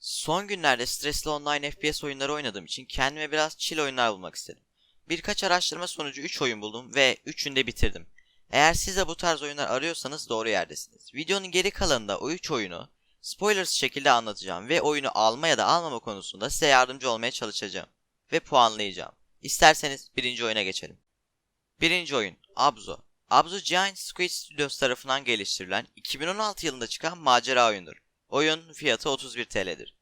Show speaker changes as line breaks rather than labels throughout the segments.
Son günlerde stresli online FPS oyunları oynadığım için kendime biraz chill oyunlar bulmak istedim. Birkaç araştırma sonucu 3 oyun buldum ve 3'ünü de bitirdim. Eğer siz de bu tarz oyunlar arıyorsanız doğru yerdesiniz. Videonun geri kalanında o 3 oyunu spoilersız şekilde anlatacağım ve oyunu alma ya da almama konusunda size yardımcı olmaya çalışacağım ve puanlayacağım. İsterseniz birinci oyuna geçelim. Birinci oyun Abzu. Abzu Giant Squid Studios tarafından geliştirilen 2016 yılında çıkan macera oyundur. Oyun fiyatı 31 TL'dir.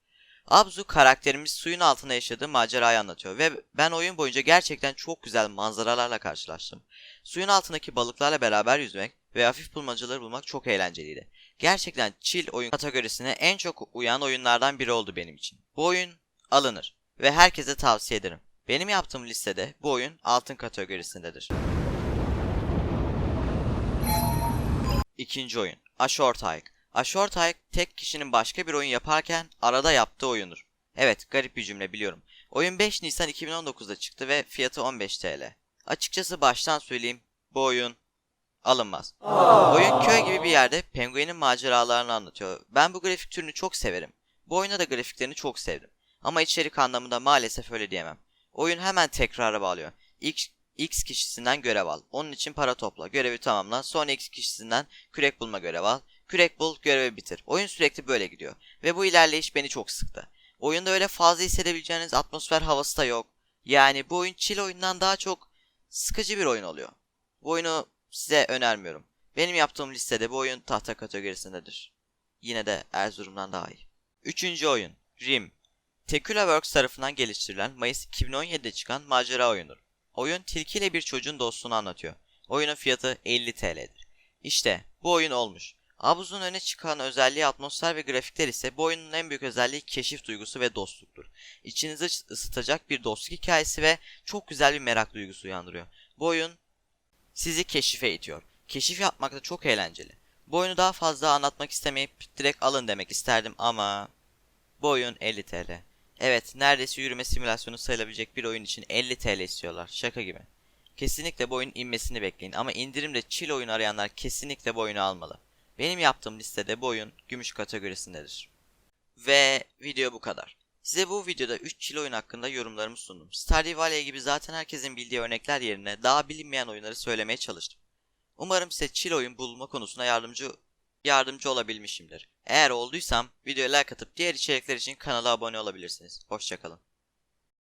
Abzu karakterimiz suyun altında yaşadığı macerayı anlatıyor ve ben oyun boyunca gerçekten çok güzel manzaralarla karşılaştım. Suyun altındaki balıklarla beraber yüzmek ve hafif bulmacaları bulmak çok eğlenceliydi. Gerçekten chill oyun kategorisine en çok uyan oyunlardan biri oldu benim için. Bu oyun alınır ve herkese tavsiye ederim. Benim yaptığım listede bu oyun altın kategorisindedir. İkinci oyun A Short Hike. A Short Hike tek kişinin başka bir oyun yaparken arada yaptığı oyundur. Evet garip bir cümle biliyorum. Oyun 5 Nisan 2019'da çıktı ve fiyatı 15 TL. Açıkçası baştan söyleyeyim bu oyun alınmaz. Oyun köy gibi bir yerde penguenin maceralarını anlatıyor. Ben bu grafik türünü çok severim. Bu oyunda da grafiklerini çok sevdim. Ama içerik anlamında maalesef öyle diyemem. Oyun hemen tekrara bağlıyor. X, X kişisinden görev al. Onun için para topla. Görevi tamamla. Sonra X kişisinden kürek bulma görev al. Kürek bul, görevi bitir. Oyun sürekli böyle gidiyor. Ve bu ilerleyiş beni çok sıktı. Oyunda öyle fazla hissedebileceğiniz atmosfer havası da yok. Yani bu oyun chill oyundan daha çok sıkıcı bir oyun oluyor. Bu oyunu size önermiyorum. Benim yaptığım listede bu oyun tahta kategorisindedir. Yine de Erzurum'dan daha iyi. Üçüncü oyun. Rim. Tekula Works tarafından geliştirilen Mayıs 2017'de çıkan macera oyunudur. Oyun tilkiyle bir çocuğun dostluğunu anlatıyor. Oyunun fiyatı 50 TL'dir. İşte bu oyun olmuş. Abuz'un öne çıkan özelliği atmosfer ve grafikler ise bu oyunun en büyük özelliği keşif duygusu ve dostluktur. İçinizi ısıtacak bir dostluk hikayesi ve çok güzel bir merak duygusu uyandırıyor. Bu oyun sizi keşife itiyor. Keşif yapmak da çok eğlenceli. Bu oyunu daha fazla anlatmak istemeyip direkt alın demek isterdim ama bu oyun 50 TL. Evet, neredeyse yürüme simülasyonu sayılabilecek bir oyun için 50 TL istiyorlar. Şaka gibi. Kesinlikle bu oyunun inmesini bekleyin ama indirimde chill oyun arayanlar kesinlikle bu oyunu almalı. Benim yaptığım listede bu oyun gümüş kategorisindedir. Ve video bu kadar. Size bu videoda 3 chill oyun hakkında yorumlarımı sundum. Stardew Valley gibi zaten herkesin bildiği örnekler yerine daha bilinmeyen oyunları söylemeye çalıştım. Umarım size chill oyun bulma konusunda yardımcı yardımcı olabilmişimdir. Eğer olduysam videoya like atıp diğer içerikler için kanala abone olabilirsiniz. Hoşçakalın.